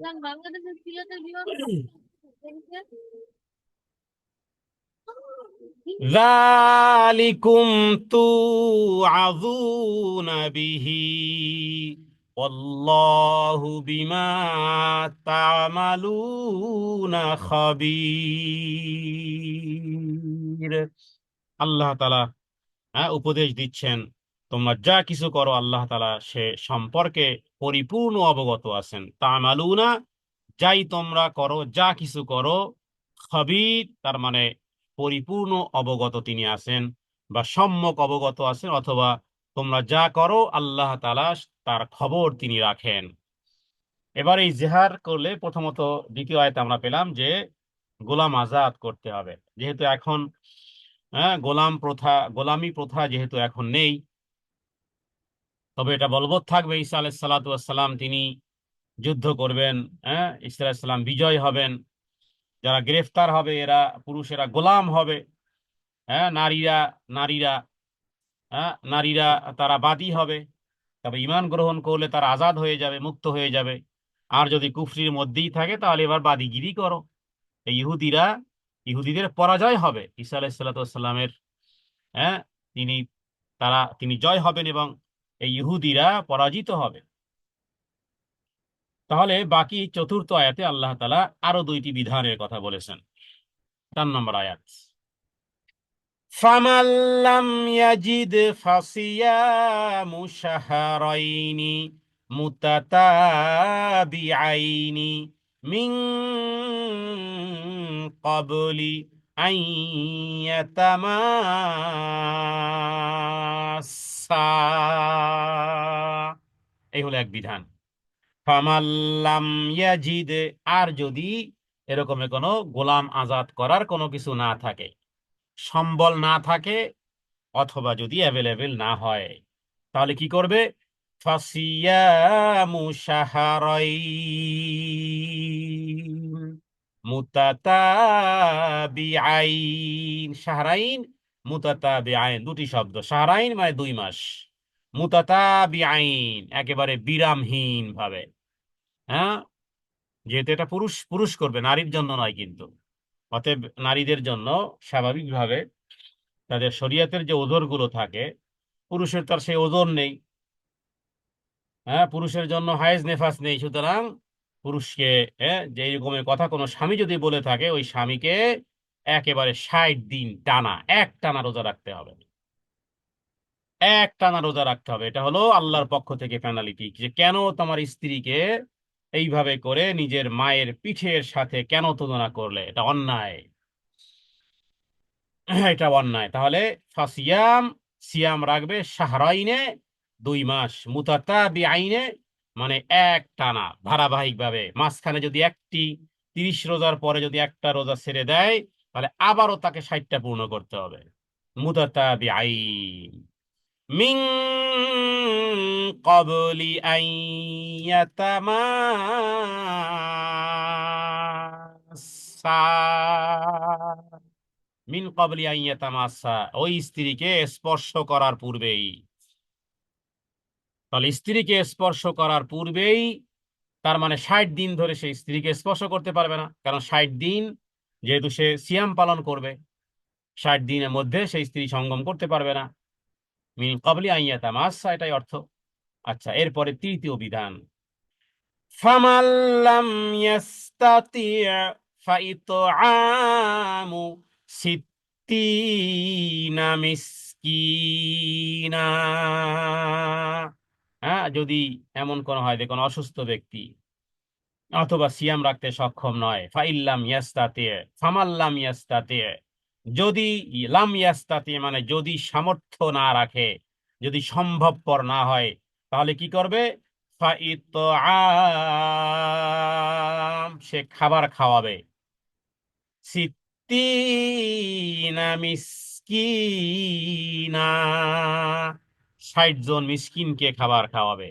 বাংলাদেশের সিলেটের বিভাগ ذلكم توعظون به والله بما تعملون خبير আল্লাহ তালা হ্যাঁ উপদেশ দিচ্ছেন তোমরা যা কিছু করো আল্লাহ তালা সে সম্পর্কে পরিপূর্ণ অবগত আছেন। তামালুনা, যাই তোমরা করো, যা কিছু করো, খবির, তার মানে পরিপূর্ণ অবগত তিনি আছেন বা সম্যক অবগত আছেন, অথবা তোমরা যা করো, আল্লাহ তালা তার খবর তিনি রাখেন। এবার এই জেহার করলে প্রথমত দ্বিতীয় আয়তে আমরা পেলাম যে গোলাম আজাদ করতে হবে। যেহেতু এখন হ্যাঁ গোলাম প্রথা, গোলামি প্রথা যেহেতু এখন নেই তবে এটা বলবৎ থাকবে, ঈসা আলাহ সালাতাম তিনি যুদ্ধ করবেন হ্যাঁ? ঈসা আলাহিসাল্লাম বিজয় হবেন। যারা গ্রেফতার হবে, এরা পুরুষেরা গোলাম হবে হ্যাঁ? নারীরা নারীরা হ্যাঁ? নারীরা তারা বাদী হবে। তবে ইমান গ্রহণ করলে তারা আজাদ হয়ে যাবে, মুক্ত হয়ে যাবে। আর যদি কুফরির মধ্যেই থাকে, তাহলে এবার বাদীগিরি করো। এই ইহুদিরা, ইহুদিদের পরাজয় হবে। ঈসা আলাহিসাল্লামের হ্যাঁ? তিনি, তারা, তিনি জয় হবেন এবং এই ইহুদিরা পরাজিত হবে তাহলে বাকি চতুর্থ আয়াতে আল্লাহ তালা আরো দুইটি বিধানের কথা বলেছেন চার নম্বর আয়াত فمن لم يجد فصيام شهرين متتابعين من قبل أن يتماسا এই হলো এক বিধান। ফামাল্লাম ইয়াজিদ, আর যদি এরকমের কোনো গোলাম আজাদ করার কোনো কিছু না থাকে, সম্বল না থাকে, অথবা যদি অ্যাভেলেবেল না হয়, তাহলে কি করবে? ফাসিয়া শাহরাইন। মুতাতাবিআইন। শাহরাইন, মুতাতাবিআইন, দুটি শব্দ। শাহরাইন মানে দুই মাস। মুতাতাবিআইন, একেবারে বিরামহীন ভাবে হ্যাঁ? যেহেতু এটা পুরুষ পুরুষ করবে, নারীর জন্য নয় কিন্তু। অতএব নারীদের জন্য স্বাভাবিকভাবে তাদের শরীয়তের যে ওজোরগুলো থাকে, পুরুষের তার সেই ওজন নেই। হ্যাঁ? পুরুষের জন্য হায়েজ নেফাস নেই। সুতরাং পুরুষকে হ্যাঁ যে রকমের কথা কোনো স্বামী যদি বলে থাকে, ওই স্বামীকে একেবারে ষাট দিন টানা, এক টানা রোজা রাখতে হবে। এক টানা রোজা রাখতে হবে। এটা হলো আল্লাহর পক্ষ থেকে পেনালিটি যে কেন তোমার স্ত্রীকে এইভাবে করে নিজের মায়ের পিঠের সাথে কেন তুলনা করলে? এটা অন্যায়। এটা অন্যায়। তাহলে ফাসিয়াম, সিয়াম রাখবে শাহরাইনে দুই মাস। মুতাতা বি আইনে মানে এক টানা ধারাবাহিক ভাবে মাঝখানে যদি একটি তিরিশ রোজার পরে যদি একটা রোজা ছেড়ে দেয়, তাহলে আবারও তাকে ষাটটা পূর্ণ করতে হবে। মুতাতা আইন মিং কবলি আইয়াতামাসা মিন কবলি আইয়াতামাসা ওই স্ত্রীকে স্পর্শ করার পূর্বেই তাহলে স্ত্রীকে স্পর্শ করার পূর্বেই তার মানে ষাট দিন ধরে সেই স্ত্রীকে স্পর্শ করতে পারবে না। কারণ ষাট দিন যেহেতু সে সিয়াম পালন করবে, ষাট দিনের মধ্যে সেই স্ত্রী সঙ্গম করতে পারবে না। মিন কবলি আইয়াতা মাসা এটাই অর্থ। আচ্ছা এরপরে তৃতীয় বিধান। ফামাল্লাম মিসকিনা। যদি এমন কোন হয় কোনো অসুস্থ ব্যক্তি অথবা সিয়াম রাখতে সক্ষম নয়, ফাইল্লাম ইয়াস্তাতে, ফামাল্লাম ইয়াস্তাতে, যদি লাম ইয়াস্তাতে মানে যদি সামর্থ্য না রাখে, যদি সম্ভবপর না হয়, তাহলে কি করবে? সে খাবার খাওয়াবে। সিত্তিনা মিসকিনা। ষাট জন মিসকিনকে খাবার খাওয়াবে।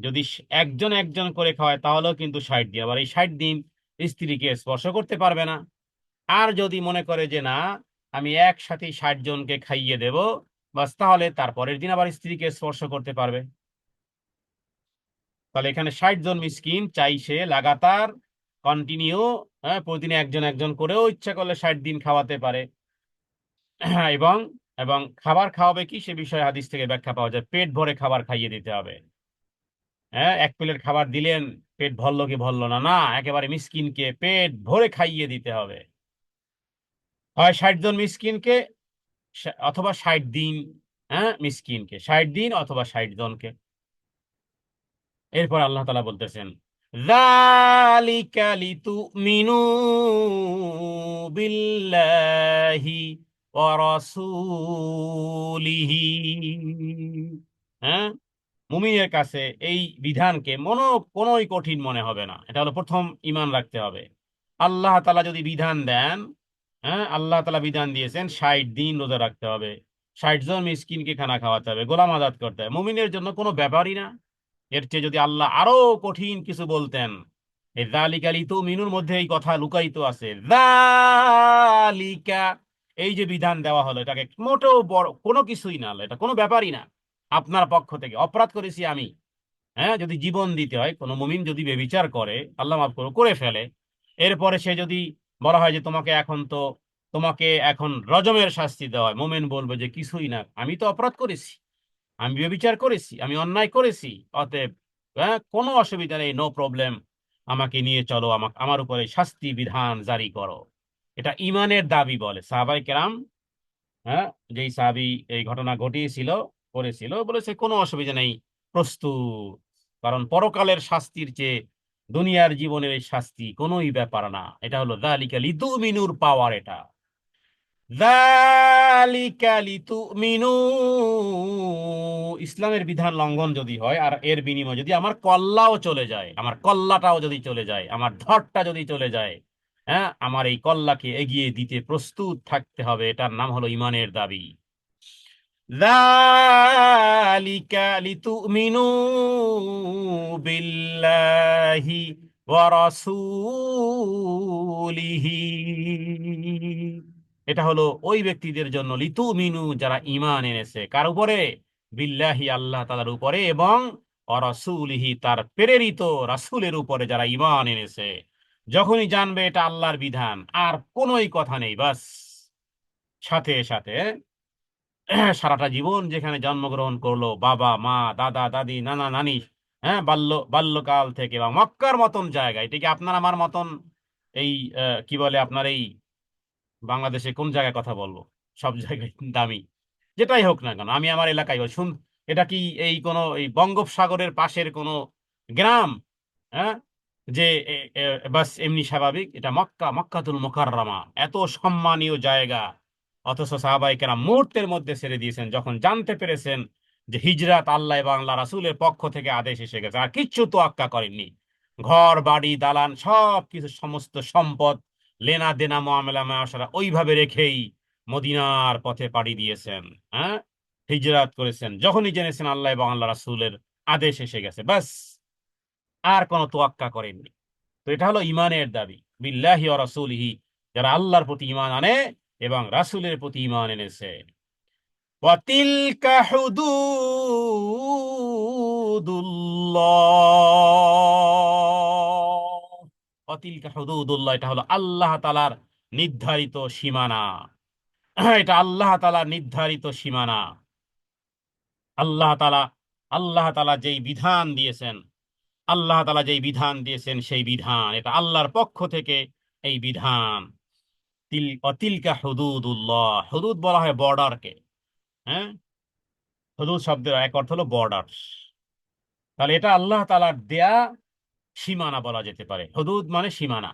যদি একজন একজন করে খাওয়ায়, তাহলেও কিন্তু ষাট দিন। আবার এই ষাট দিন স্ত্রীকে স্পর্শ করতে পারবে না। আর যদি মনে করে যে, না, আমি একসাথে ষাট জনকে খাইয়ে দেব, বাস তাহলে তারপরের দিন আবার স্ত্রীকে স্পর্শ করতে পারবে। তাহলে এখানে ষাট জন মিসকিন চাই সে লাগাতার কন্টিনিউ হ্যাঁ প্রতিদিন একজন একজন করেও ইচ্ছা করলে ষাট দিন খাওয়াতে পারে। এবং এবং খাবার খাওয়াবে কি সে বিষয়ে হাদিস থেকে ব্যাখ্যা পাওয়া যায় পেট ভরে খাবার খাইয়ে দিতে হবে হ্যাঁ এক প্লেট খাবার দিলেন পেট ভরলো কি ভরলো না না একেবারে মিসকিনকে পেট ভরে খাইয়ে দিতে হবে হয় ষাট জন মিসকিনকে সা- অথবা ষাট দিন হ্যাঁ মিসকিনকে ষাট দিন অথবা ষাট জনকে এরপর আল্লাহ তালা বলতেছেন ذَلِكَ لِتُؤْمِنُوا بِاللَّهِ وَرَسُولِهِ হ্যাঁ? মুমিনের কাছে এই বিধানকে মনো, কোনোই কঠিন মনে হবে না। এটা হলো প্রথম ইমান রাখতে হবে। আল্লাহ তালা যদি বিধান দেন হ্যাঁ? আল্লাহ তালা বিধান দিয়েছেন, ষাট দিন রোজা রাখতে হবে। ষাট জন মিসকিনকে খানা খাওয়াতে হবে, গোলাম আজাদ করতে হবে। মুমিনের জন্য কোনো ব্যাপারই না। এর চেয়ে যদি আল্লাহ আরও কঠিন কিছু বলতেন এই জালিকা লিতু মিনুর মধ্যে এই কথা লুকায়িত আছে। জালিকা এই যে বিধান দেওয়া হলো, এটাকে মোটেও বড়, কোনো কিছুই না এটা কোনো ব্যাপারই না। আপনার পক্ষ থেকে, অপরাধ করেছি আমি। হ্যাঁ যদি জীবন দিতে হয়, কোনো মুমিন যদি বেবিচার করে, আল্লাহ মাফ করো করে ফেলে, এরপরে সে যদি বলা হয় যে তোমাকে এখন তো, তোমাকে এখন রজমের শাস্তি দেওয়া হয়, মোমেন বলবে যে কিছুই না, আমি তো অপরাধ করেছি। আমি ব্যভিচার করেছি, আমি অন্যায় করেছি, অতএব হ্যাঁ কোনো অসুবিধা নেই নো প্রবলেম আমাকে নিয়ে চলো, আমাকে, আমার উপরে শাস্তি বিধান জারি করো। এটা ইমানের দাবি বলে। সাহাবাই কেরাম হ্যাঁ যেই সাহাবি এই ঘটনা ঘটিয়েছিল, করেছিল, বলেছে কোনো অসুবিধা নেই, প্রস্তুত। কারণ পরকালের শাস্তির চেয়ে দুনিয়ার জীবনের এই শাস্তি কোনোই ব্যাপার না। এটা হলো দালিকা লিতুমিনুর পাওয়ার এটা। যালিকা লিতুমিনু, ইসলামের বিধান লঙ্ঘন যদি হয়, আর এর বিনিময়ে যদি আমার কল্লাও চলে যায়, আমার কল্লাটাও যদি চলে যায়, আমার ধরটা যদি চলে যায় হ্যাঁ আমার এই কল্লাকে এগিয়ে দিতে প্রস্তুত থাকতে হবে। এটার নাম হলো ইমানের দাবি। এটা হলো ওই ব্যক্তিদের জন্য লিতু মিনু যারা ইমান এনেছে। কার উপরে? বিল্লাহি আল্লাহ তালার উপরে এবং অরসুলিহি তার প্রেরিত রাসূলের উপরে যারা ইমান এনেছে। যখনই জানবে এটা আল্লাহর বিধান, আর কোনোই কথা নেই, বাস। সাথে সাথে সারাটা জীবন যেখানে জন্মগ্রহণ করল, বাবা, মা, দাদা, দাদি, নানা, নানি হ্যাঁ বাল্য, বাল্যকাল থেকে বা মক্কার মতন জায়গা, এটা কি আপনার আমার মতন এই কি বলে আপনার এই বাংলাদেশে কোন জায়গায় কথা বলব? সব জায়গায় দামি। যেটাই হোক না কেন, আমি আমার এলাকায় শুন, এটা কি এই কোনো এই বঙ্গোপসাগরের পাশের কোনো গ্রাম? হ্যাঁ যে বাস এমনি স্বাভাবিক, এটা মক্কা, মক্কাতুল মুকাররমা। এত সম্মানীয় জায়গা। অথচ সাহাবাই কেরাম মুহূর্তের মধ্যে ছেড়ে দিয়েছেন, যখন জানতে পেরেছেন যে হিজরাত আল্লাহ আল্লাহ রাসূলের পক্ষ থেকে আদেশ এসে গেছে। আর কিচ্ছু তো আক্কা করেননি। ঘর, বাড়ি, দালান সব কিছু সমস্ত সম্পদ লেনা দেনা মামলা মাসারা ওইভাবে রেখেই মদিনার পথে পাড়ি দিয়েছেন হ্যাঁ? হিজরাত করেছেন। যখনই জেনেছেন আল্লাহ আল্লাহ রাসূলের আদেশ এসে গেছে। ব্যাস আর কোনো তোয়াক্কা করেননি। তো এটা হলো ইমানের দাবি। বিল্লাহি ওয়া রাসূলিহি, যারা আল্লাহর প্রতি ঈমান আনে এবং রাসূলের প্রতি ঈমান এনেছে। এটা হলো আল্লাহ তাআলার নির্ধারিত সীমানা। এটা আল্লাহ তাআলার নির্ধারিত সীমানা। আল্লাহ তালা আল্লাহ তালা যেই বিধান দিয়েছেন আল্লাহ তালা যেই বিধান দিয়েছেন সেই বিধান, এটা আল্লাহর পক্ষ থেকে এই বিধান। তিল, অতিলকা হুদুদুল্লাহ, হুদুদ বলা হয় বর্ডারকে হ্যাঁ? হুদুদ শব্দের এক অর্থ হলো বর্ডার তাহলে এটা আল্লাহ তালার দেয়া সীমানা বলা যেতে পারে। হুদুদ মানে সীমানা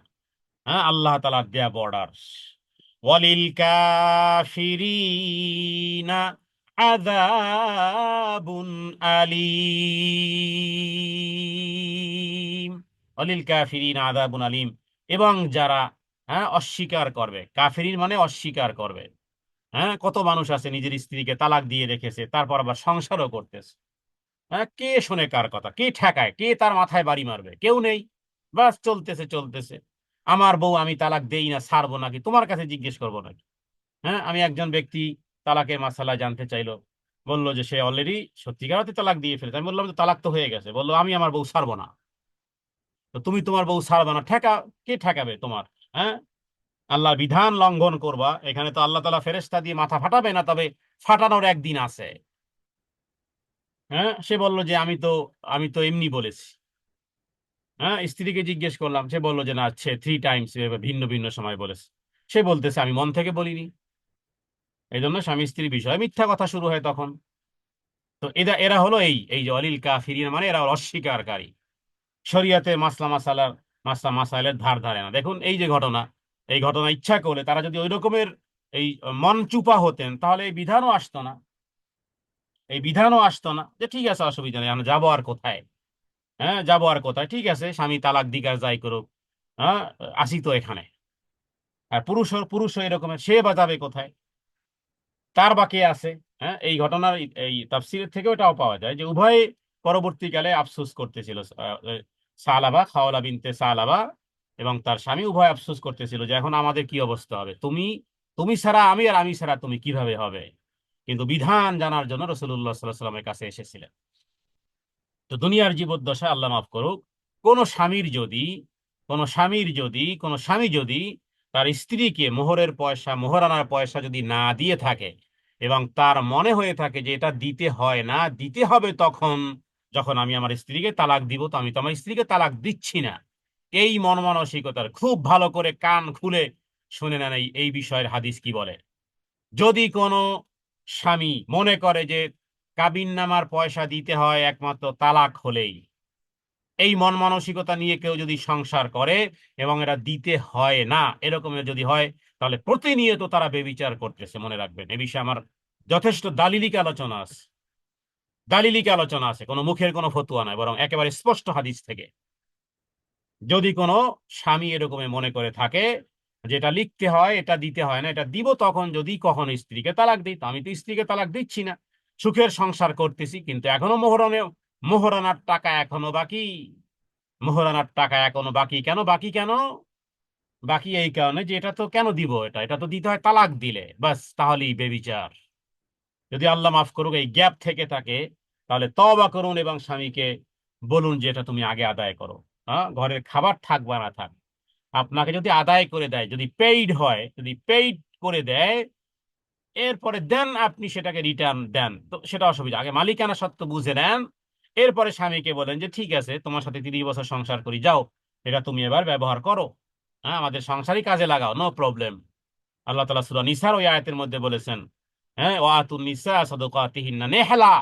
হ্যাঁ? আল্লাহ তাআলার দেয়া বর্ডার ওয়ালিল কাফিরিনা আযাবুন আলীম। আলীম। এবং যারা হ্যাঁ অস্বীকার করবে। কাফিরিন মানে অস্বীকার করবে। হ্যাঁ কত মানুষ আছে নিজের স্ত্রীকে তালাক দিয়ে রেখেছে, তারপর আবার সংসারও করতেছে। হ্যাঁ কে শোনে কার কথা? কে ঠেকায়? কে তার মাথায় বাড়ি মারবে? কেউ নেই। বাস চলতেছে চলতেছে। আমার বউ আমি তালাক দেই না, ছাড়বো নাকি? তোমার কাছে জিজ্ঞেস করব নাকি? হ্যাঁ আমি একজন ব্যক্তি তালাকের মাসালা জানতে চাইলো। বলল যে সে অলরেডি সত্যিকার অর্থে তালাক দিয়ে ফেলেছে। আমি বললাম যে তালাক তো হয়ে গেছে। বলল, আমি আমার বউ ছাড়বো না। তো তুমি তোমার বউ ছাড়বে না। ঠেকা, কে ঠেকাবে তোমার? হ্যাঁ? আল্লাহ বিধান লঙ্ঘন করবা। এখানে তো আল্লাহ তালা ফেরেস্তা দিয়ে মাথা ফাটাবে না, তবে ফাটানোর একদিন আছে। হ্যাঁ? সে বলল যে, আমি তো আমি তো এমনি বলেছি। হ্যাঁ? স্ত্রীকে জিজ্ঞেস করলাম। সে বলল যে, না, সে থ্রি টাইমস ভিন্ন ভিন্ন সময় বলেছে। সে বলতেছে, আমি মন থেকে বলিনি। এই জন্য স্বামী স্ত্রীর বিষয়ে মিথ্যা কথা শুরু হয় তখন। তো এরা এরা হলো এই এই যে অলিল কাফিরিন মানে এরা অস্বীকারী। শরিয়াতে মাসলা মাসালার, মাসলা মাসাইলের ধার ধারে না। দেখুন এই যে ঘটনা, এই ঘটনা ইচ্ছা করলে তারা যদি ওই রকমের এই মন চুপা হতেন, তাহলে এই বিধানও আসতো না। এই বিধানও আসতো না যে ঠিক আছে, অসুবিধা নেই আমরা যাব আর কোথায়? হ্যাঁ যাব আর কোথায়? ঠিক আছে, স্বামী তালাক দিক আর যাই করুক। হ্যাঁ আসি তো এখানে। আর পুরুষ পুরুষ এরকমের, সে বা যাবে কোথায়? তার বাকি আছে হ্যাঁ? এই ঘটনার এই- তাফসিরের থেকে ওটাও পাওয়া যায় যে উভয়ে পরবর্তীকালে আফসোস করতেছিল সালাবা খাওয়ালা বিনতে সালাবা এবং তার স্বামী উভয় আফসোস করতেছিল যে এখন আমাদের কি অবস্থা হবে? তুমি তুমি ছাড়া আমি আর আমি ছাড়া তুমি কীভাবে হবে? কিন্তু বিধান জানার জন্য রসুল্লাহ সাল্লাহ সাল্লামের কাছে এসেছিলেন। তো দুনিয়ার জীবদ্দশা আল্লাহ মাফ করুক, কোন স্বামীর যদি, কোন স্বামীর যদি, কোন স্বামী যদি তার স্ত্রীকে মোহরের পয়সা, মোহরানার পয়সা যদি না দিয়ে থাকে এবং তার মনে হয়ে থাকে যে এটা দিতে হয় না, দিতে হবে তখন যখন আমি আমার স্ত্রীকে তালাক দিব, তো আমি তো আমার স্ত্রীকে তালাক দিচ্ছি না। এই মন মানসিকতার খুব ভালো করে কান খুলে শুনে নেন এই বিষয়ের হাদিস কি বলে? যদি কোনো স্বামী মনে করে যে কাবিন নামার পয়সা দিতে হয়, একমাত্র তালাক হলেই এই মন মানসিকতা নিয়ে কেউ যদি সংসার করে এবং এটা দিতে হয় না এরকমের যদি হয়, তাহলে প্রতিনিয়ত তারা বেবিচার করতেছে, মনে রাখবেন। এ বিষয়ে আমার যথেষ্ট দালিলিক আলোচনা আছে। দালিলিক আলোচনা আছে, কোনো মুখের কোনো ফতুয়া নয়, বরং একেবারে স্পষ্ট হাদিস থেকে। যদি কোনো স্বামী এরকমের মনে করে থাকে যেটা লিখতে হয়, এটা দিতে হয় না, এটা দিব তখন যদি কখনো স্ত্রীকে তালাক দিই, তো আমি তো স্ত্রীকে তালাক দিচ্ছি না। সুখের সংসার করতেছি, কিন্তু এখনও মোহরণে মোহরানার টাকা এখনও বাকি। মোহরানার টাকা এখনও বাকি কেন? বাকি কেন? বাকি এই কারণে যে এটা তো কেন দিব এটা? এটা তো দিতে হয় তালাক দিলে। বাস, তাহলেই বেবিচার। যদি আল্লাহ মাফ করুক, এই গ্যাপ থেকে থাকে তাহলে তবা করুন এবং স্বামীকে বলুন যে এটা তুমি আগে আদায় করো। হ্যাঁ? ঘরের খাবার থাক বা না থাক। আপনাকে যদি আদায় করে দেয়, যদি পেইড হয়, যদি পেইড করে দেয়, এরপরে দেন আপনি সেটাকে রিটার্ন দেন। তো সেটা অসুবিধা। আগে মালিকানা সত্ত্ব বুঝে নেন এরপরে স্বামীকে বলেন যে, ঠিক আছে, তোমার সাথে তিরিশ বছর সংসার করি, যাও, এটা তুমি এবার ব্যবহার করো। হ্যাঁ আমাদের সংসারই কাজে লাগাও নো প্রবলেম আল্লাহ তালা সুরা নিসার ওই আয়াতের মধ্যে বলেছেন হ্যাঁ ও আতুন নিসা সদকাতিহিন্না নেহলা,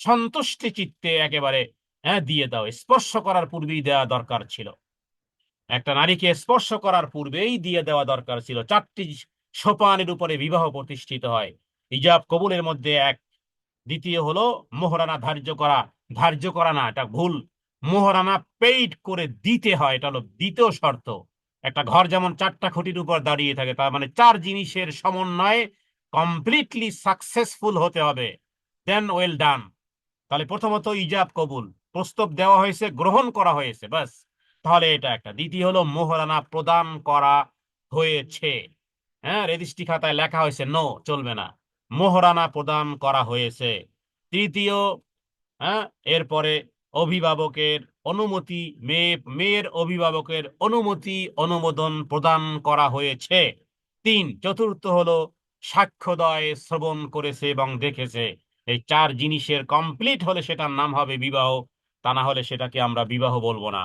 সন্তুষ্টি চিত্তে একেবারে হ্যাঁ দিয়ে দাও, স্পর্শ করার পূর্বেই দেওয়া দরকার ছিল। একটা নারীকে স্পর্শ করার পূর্বেই দিয়ে দেওয়া দরকার ছিল। চারটি সোপানের উপরে বিবাহ প্রতিষ্ঠিত হয়। ইজাব কবুলের মধ্যে এক, দ্বিতীয় হলো মোহরানা ধার্য করা ধার্য করা না, এটা ভুল। মোহরানা পেইড করে দিতে হয়, এটা হলো দ্বিতীয় শর্ত। একটা ঘর যেমন চারটা খুঁটির উপর দাঁড়িয়ে থাকে, তার মানে চার জিনিসের সমন্বয়ে কমপ্লিটলি সাকসেসফুল হতে হবে। দেন ওয়েল ডান তাহলে প্রথমত ইজাব কবুল। প্রস্তাব দেওয়া হয়েছে, গ্রহণ করা হয়েছে বাস তাহলে এটা একটা। দ্বিতীয় হলো মোহরানা প্রদান করা হয়েছে। হ্যাঁ রেজিস্ট্রি খাতায় লেখা হয়েছে, নো, চলবে না। মোহরানা প্রদান করা হয়েছে। তৃতীয় হ্যাঁ? এরপরে অভিভাবকের অনুমতি মেয়ে মেয়ের অভিভাবকের অনুমতি, অনুমোদন প্রদান করা হয়েছে। তিন, চতুর্থ হলো সাক্ষ্যদয় শ্রবণ করেছে এবং দেখেছে। এই চার জিনিসের কমপ্লিট হলে সেটার নাম হবে বিবাহ, তা না হলে সেটাকে আমরা বিবাহ বলব না।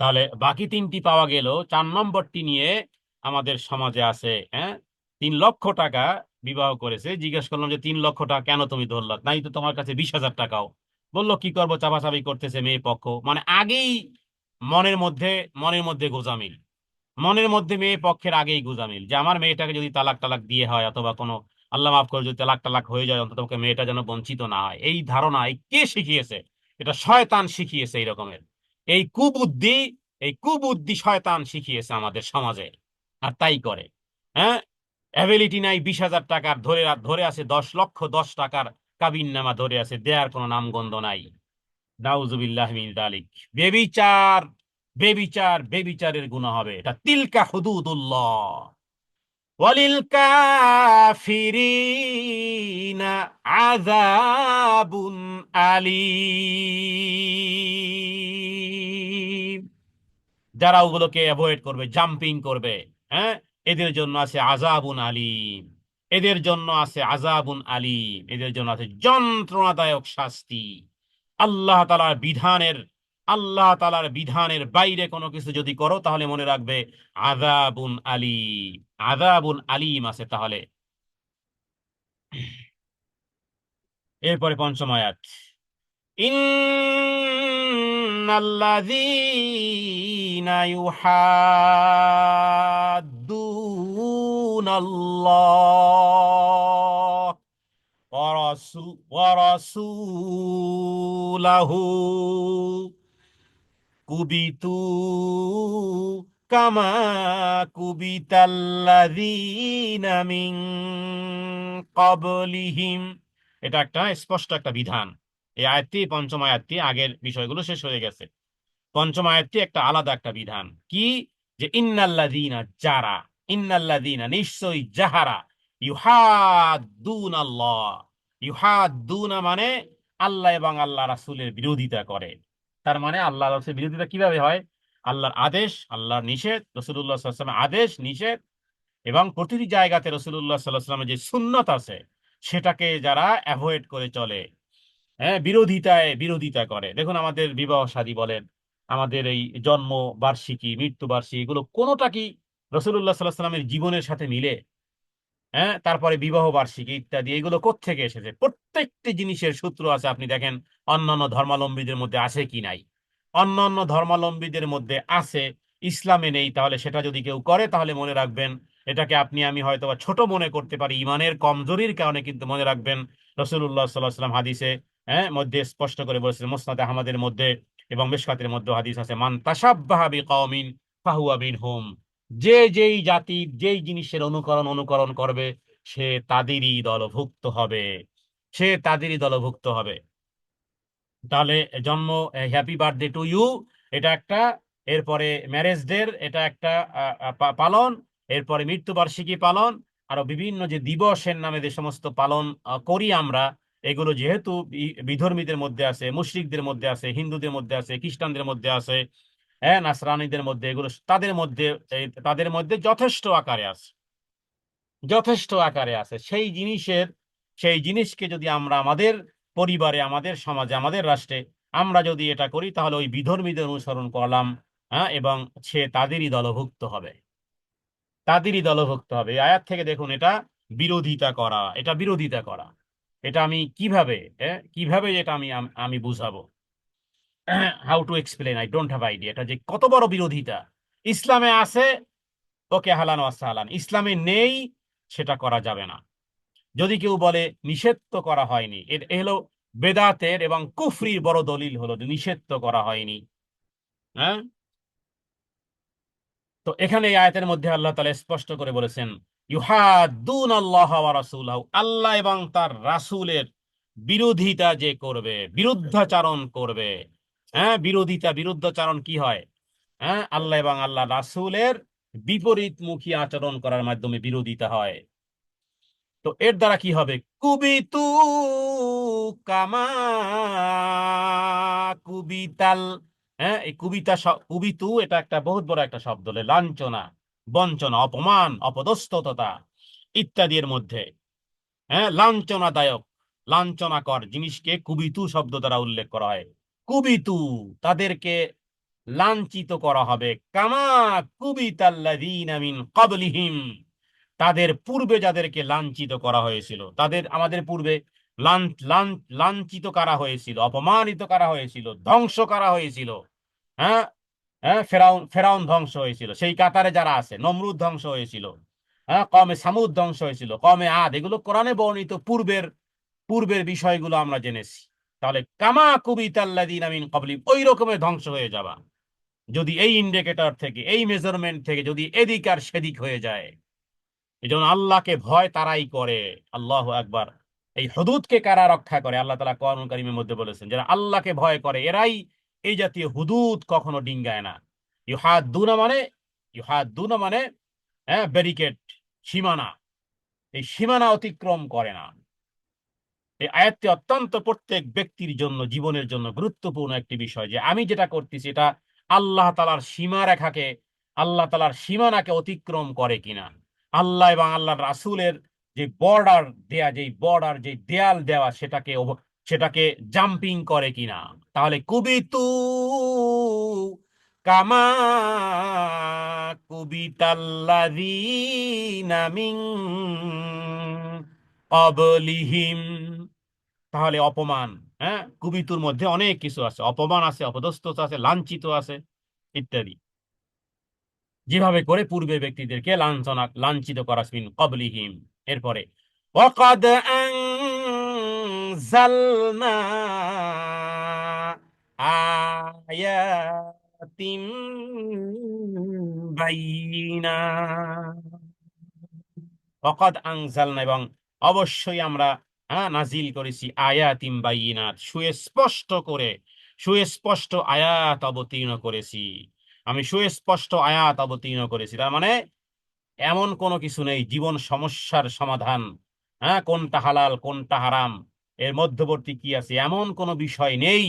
তাহলে বাকি তিনটি পাওয়া গেল। চার নম্বরটি নিয়ে আমাদের সমাজে আছে হ্যাঁ? তিন লক্ষ টাকা বিবাহ করেছে, জিজ্ঞেস করলাম যে তিন লক্ষ টাকা কেন তুমি ধরলা? নাই তো তোমার কাছে বিশ হাজার টাকাও। বলল, কি করব? চাপাচাপি করতেছে মেয়ে পক্ষ। মানে আগেই মনের মধ্যে মনের মধ্যে গোজামিল। মনের মধ্যে মেয়ে পক্ষের আগেই গোজামিল যে আমার মেয়েটাকে যদি তালাক টালাক দিয়ে হয় অথবা কোনো, আল্লাহ মাফ করে, যদি তালাক টালাক হয়ে যায়, অন্তত মেয়েটা যেন বঞ্চিত না হয়। এই ধারণা এই কে শিখিয়েছে? এটা শয়তান শিখিয়েছে এই রকমের। এই কুবুদ্ধি এই কুবুদ্ধি শয়তান শিখিয়েছে আমাদের সমাজে। আর তাই করে। হ্যাঁ? অ্যাবিলিটি নাই, বিশ হাজার টাকার, ধরে ধরে আছে দশ লক্ষ দশ টাকার কাবিন নামা ধরে আছে, দেয়ার কোনো নামগন্ধ নাই। নাউজুবিল্লাহ মিন দালিক। বেবিচার বেবিচার, বেবিচারের গুণ হবে। এটা তিলকা হুদুদুল্লাহ। ওয়ালিল কাফিরিনা আযাবুন আলীম। যারা ওগুলোকে অ্যাভয়েড করবে জাম্পিং করবে হ্যাঁ? এদের জন্য আছে আজাবুন আলিম। এদের জন্য আছে আজাবুন আলিম। এদের জন্য আছে যন্ত্রণাদায়ক শাস্তি। আল্লাহ তালার বিধানের, আল্লাহ তালার বিধানের বাইরে কোনো কিছু যদি করো, তাহলে মনে রাখবে আজাবুন আলী আজাবুন আলিম আছে তাহলে। এরপরে পঞ্চম আয়াত। ইন্নাল্লাযীনা ইউহাদ্দু الله ورسو- ورسوله كبتوا كما كبت الذين من قبلهم এটা একটা স্পষ্ট একটা বিধান এই আয়াতটি পঞ্চম আয়াতটি আগের বিষয়গুলো শেষ হয়ে গেছে পঞ্চম আয়াতটি একটা আলাদা একটা বিধান কি যে ইন্নাল্লাযীনা যারা ইন্নাল্লাযীনা নিশ্চয়ই যাহারা আল্লাহ মানে আল্লাহ এবং আল্লাহ রাসুলের বিরোধিতা করে। তার মানে আল্লাহ রাসূলের বিরোধিতা কীভাবে হয়? আল্লাহর আদেশ, আল্লাহর নিষেধ সাল্লাল্লাহু আদেশ, নিষেধ এবং প্রতিটি জায়গাতে আলাইহি ওয়াসাল্লামের যে সুন্নত আছে, সেটাকে যারা অ্যাভয়েড করে চলে হ্যাঁ বিরোধিতায় বিরোধিতা করে। দেখুন আমাদের বিবাহ শাদী বলেন, আমাদের এই জন্ম বার্ষিকী মৃত্যু বার্ষিকী এগুলো কোনোটা কি রসুল্লাহ সাল্লাহ সাল্লামের জীবনের সাথে মিলে হ্যাঁ তারপরে বিবাহ, বার্ষিকী ইত্যাদি, এগুলো কোত্থেকে এসেছে? প্রত্যেকটি জিনিসের সূত্র আছে, আপনি দেখেন অন্যান্য ধর্মাবলম্বীদের মধ্যে আছে কি নাই? অন্যান্য ধর্মাবলম্বীদের মধ্যে আছে, ইসলামে নেই, তাহলে সেটা যদি কেউ করে, তাহলে মনে রাখবেন এটাকে আপনি, আমি হয়তো বা ছোট মনে করতে পারি, ইমানের কমজোরির কারণে কিন্তু মনে রাখবেন রসুল্লাহ সাল্লাহ সাল্লাম হাদিসে হ্যাঁ মধ্যে স্পষ্ট করে বলেছেন, মুসনাদ আহমদের মধ্যে এবং মেশকাতের মধ্যে হাদিস আছে, মান তাসাব্বাহা বিকাউমিন ফাহুয়া মিনহুম। যে যেই জাতির যেই জিনিসের অনুকরণ অনুকরণ করবে, সে তাদেরই দলভুক্ত হবে। সে তাদেরই দলভুক্ত হবে। তাহলে জন্ম হ্যাপি বার্থডে টু ইউ এটা একটা, এরপরে ম্যারেজ এটা একটা পালন, এরপরে মৃত্যুবার্ষিকী পালন, আরও বিভিন্ন যে দিবসের নামে যে সমস্ত পালন করি আমরা, এগুলো যেহেতু বিধর্মীদের মধ্যে আছে, মুশরিকদের মধ্যে আছে, হিন্দুদের মধ্যে আছে, খ্রিস্টানদের মধ্যে আছে হ্যাঁ নাসরানীদের মধ্যে এগুলো তাদের মধ্যে তাদের মধ্যে যথেষ্ট আকারে আছে। যথেষ্ট আকারে আছে। সেই জিনিসের সেই জিনিসকে যদি আমরা আমাদের পরিবারে আমাদের সমাজে আমাদের রাষ্ট্রে আমরা যদি এটা করি তাহলে ওই বিধর্মীদের অনুসরণ করলাম হ্যাঁ এবং সে তাদেরই দলভুক্ত হবে। তাদেরই দলভুক্ত হবে। আয়াত থেকে দেখুন এটা বিরোধিতা করা এটা বিরোধিতা করা। এটা আমি কীভাবে হ্যাঁ, কীভাবে এটা আমি আমি বুঝাবো? How to explain I don't have idea এটা যে কত বড় বিরোধিতা? ইসলামে আছে, ওকে হালান ওয়াসাহালান ইসলামে নেই, সেটা করা যাবে না। যদি কেউ বলে, নিষেধ তো করা হয়নি, এর, এ হলো বেদাতের এবং কুফরির বড় দলিল হলো নিষেধ তো করা হয়নি। হ্যাঁ? তো এখানে এই আয়াতের মধ্যে আল্লাহ তাআলা স্পষ্ট করে বলেছেন ইউহাদ্দুন আল্লাহ ওয়া রাসূলাহু আল্লাহ এবং তার রাসূলের বিরোধিতা যে করবে, বিরুদ্ধাচারণ করবে হ্যাঁ বিরোধিতা, বিরুদ্ধাচারণ কি হয়? হ্যাঁ আল্লাহ এবং আল্লাহ রাসূলের বিপরীতমুখী আচরণ করার মাধ্যমে বিরোধিতা হয়। তো এর দ্বারা কি হবে? কুবিতু কামা কুবিতাল। হ্যাঁ এই কুবিতা কুবিতু এটা একটা বহুত বড় একটা শব্দ লাঞ্ছনা, বঞ্চনা, অপমান, অপদস্থতা ইত্যাদি এর মধ্যে। হ্যাঁ লাঞ্ছনাদায়ক, লাঞ্ছনাকর জিনিসকে কুবিতু শব্দ দ্বারা উল্লেখ করা হয়। কুবিতু, তাদেরকে লাঞ্ছিত করা হবে। কামা কুবিতাল্লাযীনা মিন ক্বাবলিহিম, তাদের পূর্বে যাদেরকে লাঞ্ছিত করা হয়েছিল, তাদের, আমাদের পূর্বে লাঞ্ছিত করা হয়েছিল, অপমানিত করা হয়েছিল, ধ্বংস করা হয়েছিল হ্যাঁ? হ্যাঁ? ফেরাউন ফেরাউন ধ্বংস হয়েছিল, সেই কাতারে যারা আছে, নমরুদ ধ্বংস হয়েছিল হ্যাঁ? কমে সামুদ ধ্বংস হয়েছিল কমে আদ, এগুলো কোরআনে বর্ণিত পূর্বের পূর্বের বিষয়গুলো আমরা জেনেছি। তাহলে কামা কুবিতাল্লাযীনা মিন ক্বাবলি ওই রকমের ধ্বংস হয়ে যাবা। যদি এই ইন্ডিকেটর থেকে, এই মেজারমেন্ট থেকে, যদি এদিক আর সেদিক হয়ে যায় এই জন্য আল্লাহকে ভয় তারাই করে। আল্লাহ একবার এই হুদুদকে কারা রক্ষা করে? আল্লাহ তালা কোরআন কারিমের মধ্যে বলেছেন, যারা আল্লাহকে ভয় করে, এরাই এই জাতীয় হুদুদ কখনো ডিঙ্গায় না। ইউহাদুনা মানে ইউহাদুনা মানে হ্যাঁ ব্যারিকেড সীমানা। এই সীমানা অতিক্রম করে না। এই আয়াতটি অত্যন্ত প্রত্যেক ব্যক্তির জন্য, জীবনের জন্য গুরুত্বপূর্ণ একটি বিষয় যে আমি যেটা করতেছি এটা আল্লাহ তালার সীমা রেখাকে আল্লাহ তালার সীমানাকে অতিক্রম করে কিনা। আল্লাহ এবং আল্লাহ রাসুলের যে বর্ডার দেয়া যে বর্ডার যে দেয়াল দেওয়া সেটাকে সেটাকে জাম্পিং করে কিনা। তাহলে কুবিতু কামা কুবিতাল্লাযীনা কবলিহিম তাহলে অপমান হ্যাঁ? কবিতুর মধ্যে অনেক কিছু আছে। অপমান আছে অপদস্থ আছে, লাঞ্ছিত আছে, ইত্যাদি। যেভাবে করে পূর্বে ব্যক্তিদেরকে লাঞ্ছনা, লাঞ্ছিত করা মিন কবলিহিম এরপরে, ওয়াকাদ আনজালনা আয়াতিম বাইনা। ওয়াকাদ আনজালনা এবং অবশ্যই আমরা হ্যাঁ নাজিল করেছি আয়াতিম বাইনাত, সুস্পষ্ট করে, সুস্পষ্ট আয়াত অবতীর্ণ করেছি। আমি সুস্পষ্ট আয়াত অবতীর্ণ করেছি। তার মানে এমন কোনো কিছু নেই, জীবন সমস্যার সমাধান হ্যাঁ কোনটা হালাল, কোনটা হারাম, এর মধ্যবর্তী কি আছে? এমন কোনো বিষয় নেই,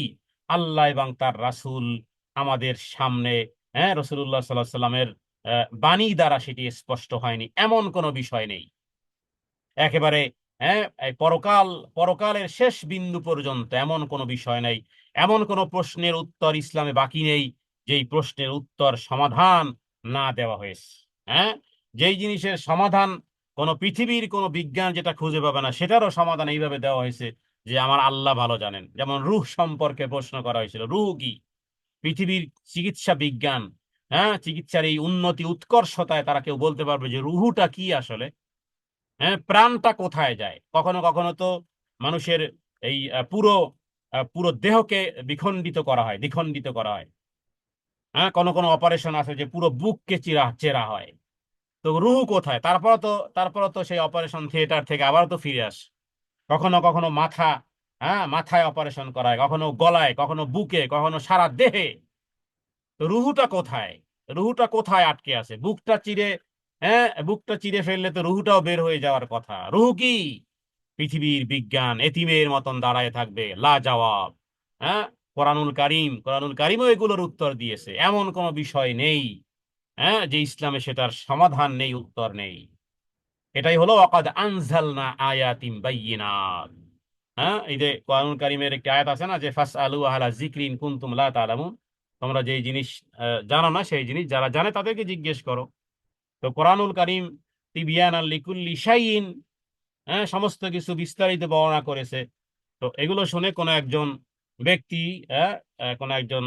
আল্লাহ এবং তার রাসূল আমাদের সামনে হ্যাঁ রসুল্লাহ সাল্লাহ সাল্লামের বাণী দ্বারা সেটি স্পষ্ট হয়নি, এমন কোনো বিষয় নেই। একেবারে হ্যাঁ পরকাল, পরকালের শেষ বিন্দু পর্যন্ত এমন কোনো বিষয় নেই, এমন কোনো প্রশ্নের উত্তর ইসলামে বাকি নেই, যেই প্রশ্নের উত্তর সমাধান না দেওয়া হয়েছে হ্যাঁ? যেই জিনিসের সমাধান কোনো পৃথিবীর কোনো বিজ্ঞান যেটা খুঁজে পাবে না, সেটারও সমাধান এইভাবে দেওয়া হয়েছে যে আমার আল্লাহ ভালো জানেন। যেমন রুহ সম্পর্কে প্রশ্ন করা হয়েছিল রুহ কি পৃথিবীর চিকিৎসা বিজ্ঞান হ্যাঁ? চিকিৎসার এই উন্নতি, উৎকর্ষতায় তারা কেউ বলতে পারবে যে রুহুটা কি আসলে? হ্যাঁ প্রাণটা কোথায় যায়? কখনো কখনো তো মানুষের এই পুরো পুরো দেহকে বিখণ্ডিত করা হয়, দ্বিখণ্ডিত করা হয়। হ্যাঁ কোনো কোনো অপারেশন আছে যে পুরো বুককে চিরা, চেরা হয়। তো রুহু কোথায়? তারপর তো তারপর তো সেই অপারেশন থিয়েটার থেকে আবার তো ফিরে আসে। কখনো কখনো মাথা হ্যাঁ মাথায় অপারেশন করা হয় কখনো গলায়, কখনো বুকে, কখনো সারা দেহে। রুহুটা কোথায়? রুহুটা কোথায় আটকে আছে? বুকটা চিরে হ্যাঁ বুকটা চিরে ফেললে তো রুহুটাও বের হয়ে যাওয়ার কথা। রুহু কি? পৃথিবীর বিজ্ঞান এতিমের মতন দাঁড়ায় থাকবে লা জবাব হ্যাঁ কোরআনুল কারিম, কোরআনুল কারিমও এগুলোর উত্তর দিয়েছে। এমন কোনো বিষয় নেই হ্যাঁ যে ইসলামে সেটার সমাধান নেই, উত্তর নেই। এটাই হলো ওয়াকাদ আনজালনা আয়াতিম বাইয়িনাত। হ্যাঁ এই যে কোরআনুল কারিমের একটি আয়াত আছে না, যে ফাস আলু আহলা জিক্রিন কুনতুম লা তালামুন তোমরা যেই জিনিস জানো না সেই জিনিস, যারা জানে তাদেরকে জিজ্ঞেস করো। তো কোরআনুল কারিম তিবিয়ান আল লিকুল্লি শাইইন হ্যাঁ সমস্ত কিছু বিস্তারিত বর্ণনা করেছে। তো এগুলো শুনে কোনো একজন ব্যক্তি হ্যাঁ কোনো একজন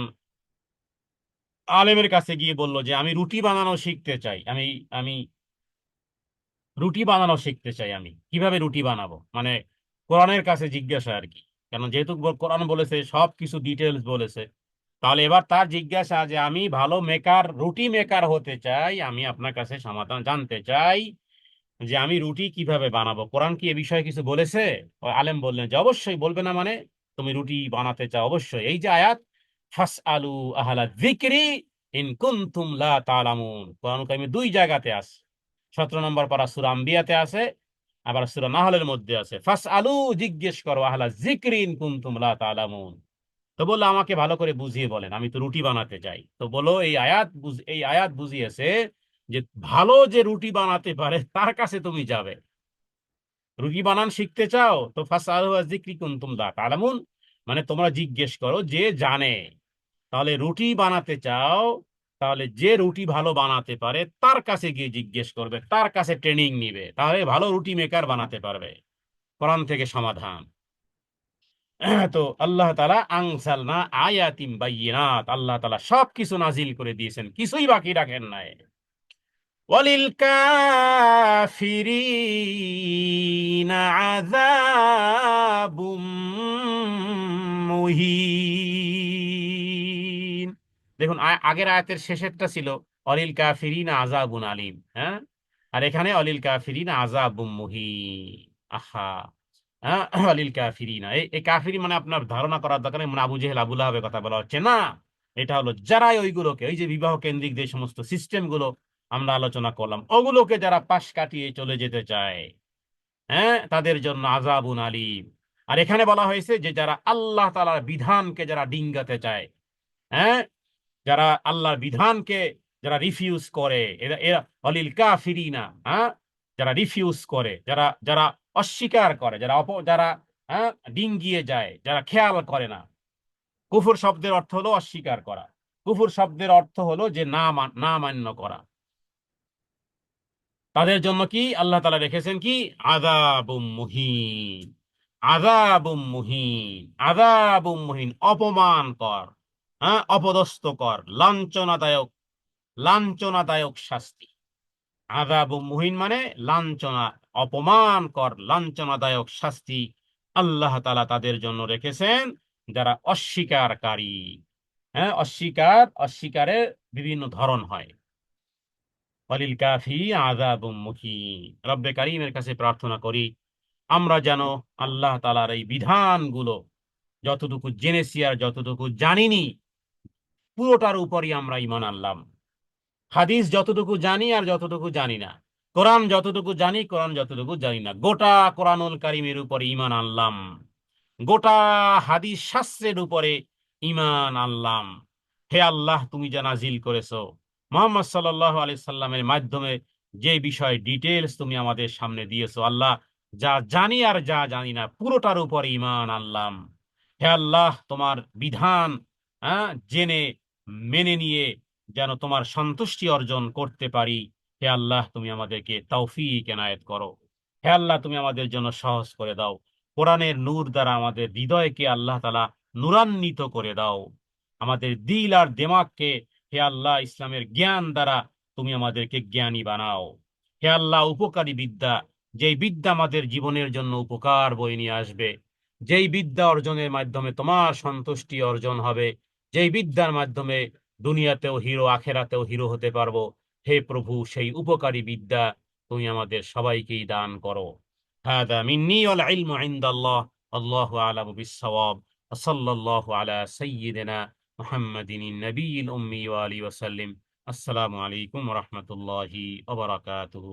আলেমের কাছে গিয়ে বলল যে, আমি রুটি বানানো শিখতে চাই। আমি আমি রুটি বানানো শিখতে চাই আমি। কীভাবে রুটি বানাবো? মানে কোরআনের কাছে জিজ্ঞাসা আর কি। কারণ যেহেতু কোরআন বলেছে সব কিছু ডিটেলস বলেছে। তাহলে এবার তার জিজ্ঞাসা যে আমি ভালো মেকার রুটি মেকার হতে চাই, আমি আপনার কাছে সমাধান জানতে চাই যে আমি রুটি কীভাবে বানাবো। কোরআন কি এ বিষয়ে কিছু বলেছে? আলেম বললেন যে অবশ্যই বলবে না মানে তুমি রুটি বানাতে চাও, অবশ্যই। এই যে আয়াত ফাস আলু আহলা যিকরি ইন কুনতুম লা তালামুন। কোরআন কারিমে দুই জায়গাতে আছে। সতেরো নম্বর পারা সূরা আম্বিয়াতে আছে, আবার সূরা নাহলের মধ্যে আছে। ফাস আলু জিজ্ঞেস করো, আহলা যিকরি ইন কুনতুম লা তালামুন। তো বলল, আমাকে ভালো করে বুঝিয়ে বলেন, আমি তো রুটি বানাতে চাই তো বলো এই আয়াত এই আয়াত বুঝিয়েছে যে ভালো যে রুটি বানাতে পারে, তার কাছে তুমি যাবে। রুটি বানান শিখতে চাও, তো মানে তোমরা জিজ্ঞেস করো, যে জানে। তাহলে রুটি বানাতে চাও, তাহলে যে রুটি ভালো বানাতে পারে, তার কাছে গিয়ে জিজ্ঞেস করবে, তার কাছে ট্রেনিং নিবে। তাহলে ভালো রুটি মেকার বানাতে পারবে। কোরআন থেকে সমাধান। তো আল্লাহ তালা আংসাল না আয়াতিম বাইয়িনাত, আল্লাহ তালা সবকিছু নাজিল করে দিয়েছেন, কিছুই বাকি রাখেন নাই। ওয়ালিল কাফিরিনা আযাবুম মুহিন। দেখুন আগের আয়াতের শেষেরটা ছিল অলিল কাফিরিনা আযাবুন আলিম হ্যাঁ? আর এখানে অলিল কাফিরিনা আযাবুম মুহিন। আহা! অলিল কাফিরিনা। কাফিরি মানে আপনার ধারণা করার দরকার নেই, মানে আবু জেহেল আবু লাহাবের কথা বলা হচ্ছে। না এটা হলো যারাই ওইগুলোকে ওই যে বিবাহ কেন্দ্রিক যে সমস্ত সিস্টেমগুলো আমরা আলোচনা করলাম ওগুলোকে যারা পাশ কাটিয়ে চলে যেতে চায় হ্যাঁ তাদের জন্য আজাবুন আলিম। আর এখানে বলা হয়েছে যে যারা আল্লাহ তাআলার বিধানকে যারা ডিঙ্গাতে চায় হ্যাঁ যারা আল্লাহর বিধানকে যারা রিফিউজ করে এরা এরা অলিল কাফিরিনা হ্যাঁ যারা রিফিউজ করে যারা যারা অস্বীকার করে, যারা অপ, যারা হ্যাঁ ডিঙ্গিয়ে যায়, যারা খেয়াল করে না। কুফুর শব্দের অর্থ হলো অস্বীকার করা। কুফুর শব্দের অর্থ হলো যে না না মান্য করা। তাদের জন্য কি? আল্লাহ তাআলা রেখেছেন কি? আযাবুম মুহিন। আযাবুম মুহিন। আযাবুম মুহিন। অপমান কর হ্যাঁ অপদস্থ কর, লাঞ্ছনাদায়ক লাঞ্ছনাদায়ক শাস্তি। আযাবুম মুহিন মানে লাঞ্ছনা অপমান কর, লাঞ্ছনাদায়ক শাস্তি আল্লাহ তালা তাদের জন্য রেখেছেন, যারা অস্বীকারী। হ্যাঁ অস্বীকার, অস্বীকারের বিভিন্ন ধরন হয়। অলিল কাফি মুহিন রব্বে কারীমের কাছে প্রার্থনা করি, আমরা যেন আল্লাহ তাআলার এই বিধানগুলো যতটুকু জেনেছি আর যতটুকু জানিনি, পুরোটার উপরই আমরা ঈমান আনলাম। হাদিস যতটুকু জানি আর যতটুকু জানি না। কোরআন যতটুকু জানি, কোরআন যতটুকু জানি না। গোটা কোরআনুল কারিমের উপরে ঈমান আনলাম। গোটা হাদিস শাস্ত্রের উপরে ঈমান আনলাম। হে আল্লাহ, তুমি যা নাজিল করেছ, মোহাম্মদ সাল্লাল্লাহু আলাইহি সাল্লামের মাধ্যমে যে বিষয় ডিটেলস তুমি আমাদের সামনে দিয়েছ, আল্লাহ, যা জানি আর যা জানি না, পুরোটার উপরে ঈমান আনলাম। হে আল্লাহ, তোমার বিধান হ্যাঁ জেনে, মেনে নিয়ে যেন তোমার সন্তুষ্টি অর্জন করতে পারি। হে আল্লাহ, তুমি আমাদেরকে তৌফিক এনায়েত করো। হে আল্লাহ, তুমি আমাদের জন্য সহজ করে দাও। কোরআনের নূর দ্বারা আমাদের হৃদয়কে আল্লাহ তালা নূরান্বিত করে দাও। আমাদের দিল আর দেমাগকে হে আল্লাহ, ইসলামের জ্ঞান দ্বারা তুমি আমাদেরকে জ্ঞানী বানাও। হে আল্লাহ, উপকারী বিদ্যা, যেই বিদ্যা আমাদের জীবনের জন্য উপকার বয়ে নিয়ে আসবে, যেই বিদ্যা অর্জনের মাধ্যমে তোমার সন্তুষ্টি অর্জন হবে, যেই বিদ্যার মাধ্যমে দুনিয়াতেও হিরো, আখেরাতেও হিরো হতে পারব হে প্রভু সেই উপকারী বিদ্যা তুমি আমাদের সবাইকেই দান করো هذا مني والعلم عند الله الله أعلم بالصواب وصلى الله على سيدنا محمد النبي الأمي وآله وسلم السلام عليكم ورحمة الله وبركاته